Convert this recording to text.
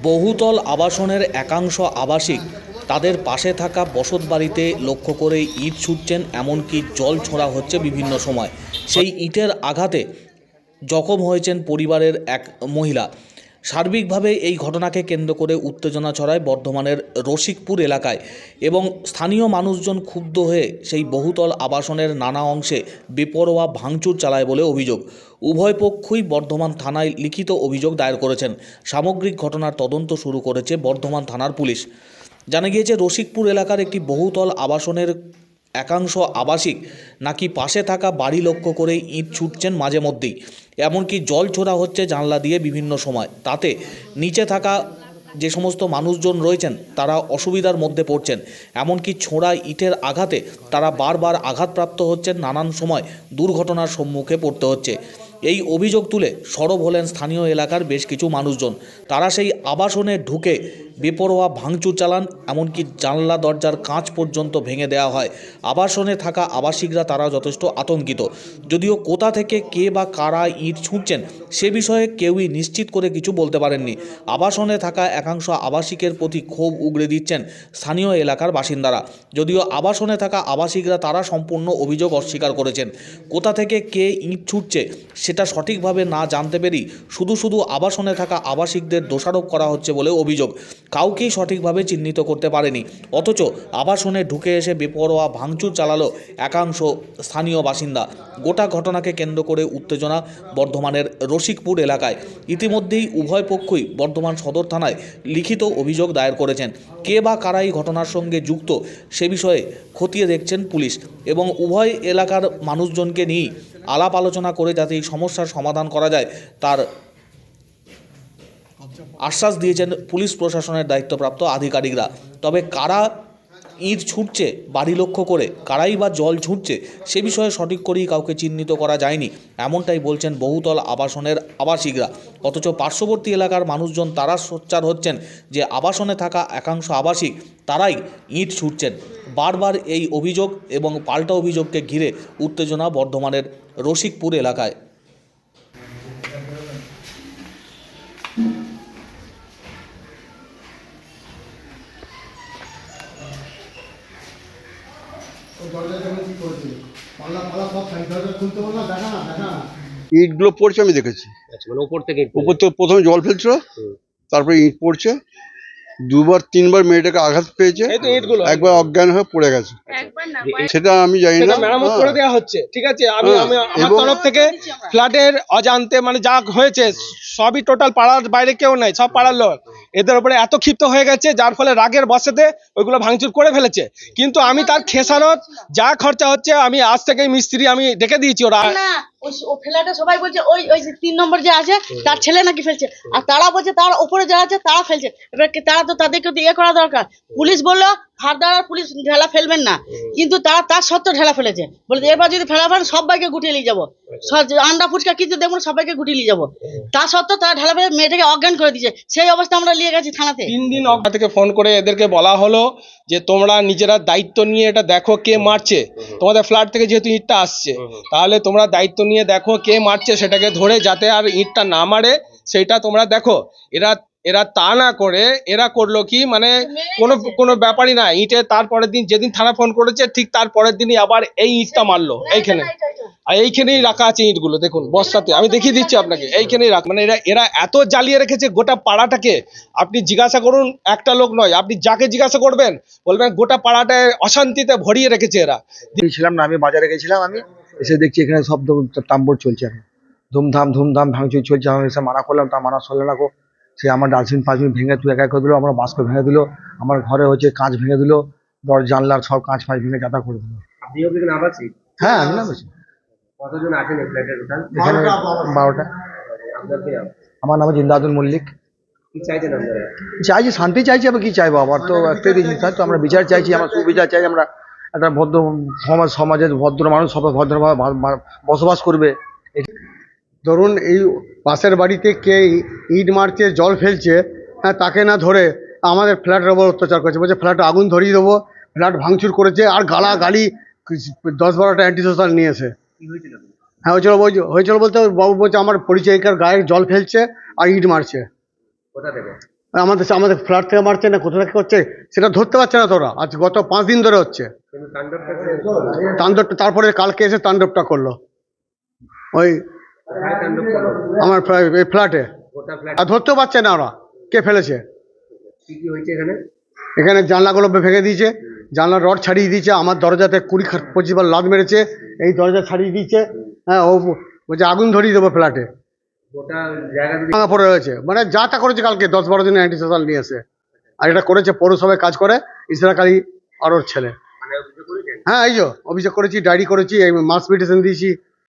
বহুতল আবাসনের একাংশ আবাসিক। তাদের পাশে থাকা বসত বাড়িতে লক্ষ্য করে ইট ছুটছেন, এমনকি জল ছোঁড়া হচ্ছে বিভিন্ন সময়। সেই ইটের আঘাতে জখম হয়েছেন পরিবারের এক মহিলা। সার্বিকভাবে এই ঘটনাকে কেন্দ্র করে উত্তেজনা ছড়ায় বর্ধমানের রসিকপুর এলাকায় এবং স্থানীয় মানুষজন ক্ষুব্ধ হয়ে সেই বহুতল আবাসনের নানা অংশে বেপরোয়া ভাঙচুর চালায় বলে অভিযোগ। উভয় পক্ষই বর্ধমান থানায় লিখিত অভিযোগ দায়ের করেছেন। সামগ্রিক ঘটনার তদন্ত শুরু করেছে বর্ধমান থানার পুলিশ। জানা গিয়েছে, রসিকপুর এলাকার একটি বহুতল আবাসনের একাংশ আবাসিক নাকি পাশে থাকা বাড়ি লক্ষ্য করে ইঁট ছুটছেন মাঝে মধ্যেই। এমনকি জল ছোড়া হচ্ছে জানলা দিয়ে বিভিন্ন সময়। তাতে নিচে থাকা যে সমস্ত মানুষজন রয়েছেন, তারা অসুবিধার মধ্যে পড়ছেন। এমনকি ছোড়া ইটের আঘাতে তারা বারবার আঘাতপ্রাপ্ত হচ্ছেন নানান সময় দুর্ঘটনার সম্মুখে পড়তে হচ্ছে। এই অভিযোগ তুলে সরব হলেন স্থানীয় এলাকার বেশ কিছু মানুষজন। তারা সেই আবাসনে ঢুকে বেপরোয়া ভাঙচুর চালান, এমনকি জানলা দরজার কাঁচ পর্যন্ত ভেঙে দেওয়া হয়। আবাসনে থাকা আবাসিকরা তারা যথেষ্ট আতঙ্কিত। যদিও কোথা থেকে কে বা কারা ইট ছুঁড়ছেন, সে বিষয়ে কেউই নিশ্চিত করে কিছু বলতে পারেননি। আবাসনে থাকা একাংশ আবাসিকের প্রতি ক্ষোভ উগড়ে দিচ্ছেন স্থানীয় এলাকার বাসিন্দারা। যদিও আবাসনে থাকা আবাসিকরা তারা সম্পূর্ণ অভিযোগ অস্বীকার করেছেন। কোথা থেকে কে ইট ছুটছে সেটা সঠিকভাবে না জানতে পেরেই শুধু শুধু আবাসনে থাকা আবাসিকদের দোষারোপ করা হচ্ছে বলে অভিযোগ। কাউকেই সঠিকভাবে চিহ্নিত করতে পারেনি। অথচ আবাসনে ঢুকে এসে বেপরোয়া ভাঙচুর চালালো একাংশ স্থানীয় বাসিন্দা। গোটা ঘটনাকে কেন্দ্র করে উত্তেজনা বর্ধমানের রসিকপুর এলাকায়। ইতিমধ্যেই উভয় পক্ষই বর্ধমান সদর থানায় লিখিত অভিযোগ দায়ের করেছেন। কে বা কারা এই ঘটনার সঙ্গে যুক্ত সে বিষয়ে খতিয়ে দেখছেন পুলিশ এবং উভয় এলাকার মানুষজনকে নিয়েই আলাপ আলোচনা করে যাতে এই সমস্যার সমাধান করা যায়, তার আশ্বাস দিয়েছেন পুলিশ প্রশাসনের দায়িত্বপ্রাপ্ত আধিকারিকরা। তবে কারা ইট ছুটছে, বাড়ি লক্ষ্য করে, কারাই বা জল ছুটছে, সে বিষয়ে সঠিক করেই কাউকে চিহ্নিত করা যায়নি, এমনটাই বলছেন বহুতল আবাসনের আবাসিকরা। অথচ পার্শ্ববর্তী এলাকার মানুষজন তারা সোচ্চার হচ্ছেন যে আবাসনে থাকা একাংশ আবাসিক, তারাই ইট ছুটছেন। বারবার এই অভিযোগ এবং পাল্টা অভিযোগকে ঘিরে উত্তেজনা বর্ধমানের রসিকপুর এলাকায়। ইটগুলো পড়ছে আমি দেখেছি। আচ্ছা মানে উপর থেকে উপর প্রথমে জল ফেলছিল তারপরে ইট পড়ছে। দুবার তিনবার মেয়েটাকে আঘাত পেয়েছে এই তো ইটগুলো। একবার অজ্ঞান হয়ে পড়ে গেছে। সেটা আমি জানি না। মেরামত করে হ্যাঁ। দেওয়া হচ্ছে ঠিক আছে? আমি হ্যাঁ, আমি আমার তরফ থেকে ফ্ল্যাটের অজান্তে মানে যা হয়েছে সবই টোটাল পাড়ার বাইরে কেউ নাই সব পাড়ার লোক। এদের উপরে এত ক্ষিপ্ত হয়ে গেছে, যার ফলে রাগের বসেতে ওইগুলো ভাঙচুর করে ফেলেছে। কিন্তু আমি তার খেসারত যা খরচা হচ্ছে, আমি আজ থেকেই মিস্ত্রি আমি ডেকে দিয়েছি ওরা। সবাই বলছে, ওই ওই তিন নম্বর যে আছে, তার ছেলে নাকি ফেলছে। আর তারা বলছে, তার উপরে যারা আছে, তারা ফেলছে। তারা তো তাদেরকে ইয়ে করা দরকার। পুলিশ বলল ফারদার আর পুলিশ ঢেলা ফেলবেন না। কিন্তু তারা তার সত্ত্বেও ঢেলা ফেলেছে। বলে এবার যদি ফেলা ফেলেন সবাইকে গুটিয়ে নিয়ে যাব। সব- আন্ডা ফুচকা কিছু দেখব না, সবাইকে গুটিয়ে নিয়ে যাব। তা সত্ত্বেও তারা ঢেলা ফেলে মেয়েটাকে অজ্ঞান করে দিয়েছে। সেই অবস্থা আমরা নিয়ে গেছি থানাতে। তিন দিন অগ্রা থেকে ফোন করে এদেরকে বলা হলো যে তোমরা নিজেরা দায়িত্ব নিয়ে এটা দেখো কে মারছে। তোমাদের ফ্ল্যাট থেকে যেহেতু ইটটা আসছে তাহলে তোমরা দায়িত্ব নিয়ে দেখো কে মারছে সেটাকে ধরে যাতে আর ইটটা না মারে সেটা তোমরা দেখো। এরা এরা তা না করে, এরা করল কি? মানে কোনো কোনো ব্যাপারই না, ইটে তারপরের দিন যেদিন থানা ফোন করেছে, ঠিক তারপরের দিনই আবার এই ইটটা মারলো, এইখানে। আর এইখানেই রাখা আছে ইটগুলো, দেখুন, বস্তাতে। আমি দেখিয়ে দিচ্ছি আপনাকে, এইখানেই রাখ। মানে এরা এরা এত জ্বালিয়ে রেখেছে গোটা পাড়াটাকে। আপনি জিজ্ঞাসা করুন, একটা লোক নয়, আপনি যাকে জিজ্ঞাসা করবেন, বলবেন গোটা পাড়াটায় অশান্তিতে ভরিয়ে রেখেছে এরা। ছিলাম না, আমি বাজারে গেছিলাম আমি, এসে দেখছি এখানে সব টাম্বর চলছে ধুমধাম ধুমধাম ভাঙচুর চলছে, আমি এসে মানা করলাম, তা মানা চলে না সে আমার ডাস্টবিন ফাস্টবিন ভেঙে তুই একা করে দিলো আমার বাস্ক ভেঙে দিলো আমার ঘরে হচ্ছে কাঁচ ভেঙে দিলো দর জানলার সব কাঁচ ফাঁচ ভেঙে গাদা করে দিলো। আপনিও কি আবাসিক? হ্যাঁ আমি কতজন আছেন বারোটা। আমার নাম জিন্দাদুল মল্লিক। চাইছি শান্তি চাইছি আবার কি চাইব? আবার তো একটাই জিনিস তো আমরা বিচার চাইছি আমরা সুবিচার চাই আমরা একটা ভদ্র সমাজ সমাজের ভদ্র মানুষ সবাই ভদ্রভাবে বসবাস করবে। ধরুন এই পাশের বাড়িতে কে ইট মারছে জল ফেলছে হ্যাঁ তাকে না ধরে আমাদের ফ্ল্যাটের ওপর অত্যাচার করছে। বলছে ফ্ল্যাটে আগুন ধরিয়ে দেবো ফ্ল্যাট ভাঙচুর করেছে আর গালা গালি দশ বারোটা অ্যান্টি সোশ্যাল নিয়েছে হ্যাঁ হয়েছিল হয়েছিল বলতে বাবু বলছে আমার পরিচয়কার গায়ে জল ফেলছে আর ইট মারছে। কোথা থেকে? আমাদের আমাদের ফ্ল্যাট থেকে মারছে না কোথা থেকে করছে সেটা ধরতে পারছে না তোরা। আজ গত পাঁচ দিন ধরে হচ্ছে। তাণ্ডবটা তারপরে কালকে এসে তাণ্ডবটা করল। ওই? আমার এই ফ্ল্যাটে আর ধরতেও পারছে না ওরা। কে ফেলেছে? এখানে? জানলাগুলো ভেঙে দিয়েছে। জানলার রড ছাড়িয়ে দিয়েছে। আমার দরজাতে কুড়ি খাট পঁচিশ বার লাদ মেরেছে। এই দরজা ছাড়িয়ে দিয়েছে। হ্যাঁ ও বলছে আগুন ধরিয়ে দেবো ফ্ল্যাটে ভাঙা পড়ে রয়েছে। মানে যা তা করেছে কালকে দশ বারো দিনে অ্যান্টি সোশ্যাল নিয়ে এসে। আর এটা করেছে পৌরসভায় কাজ করে ইসরাক আলী আর ওর ছেলে। মানে হ্যাঁ এই যে অভিযোগ করেছি ডায়েরি করেছি মাস পিটিশন দিয়েছি।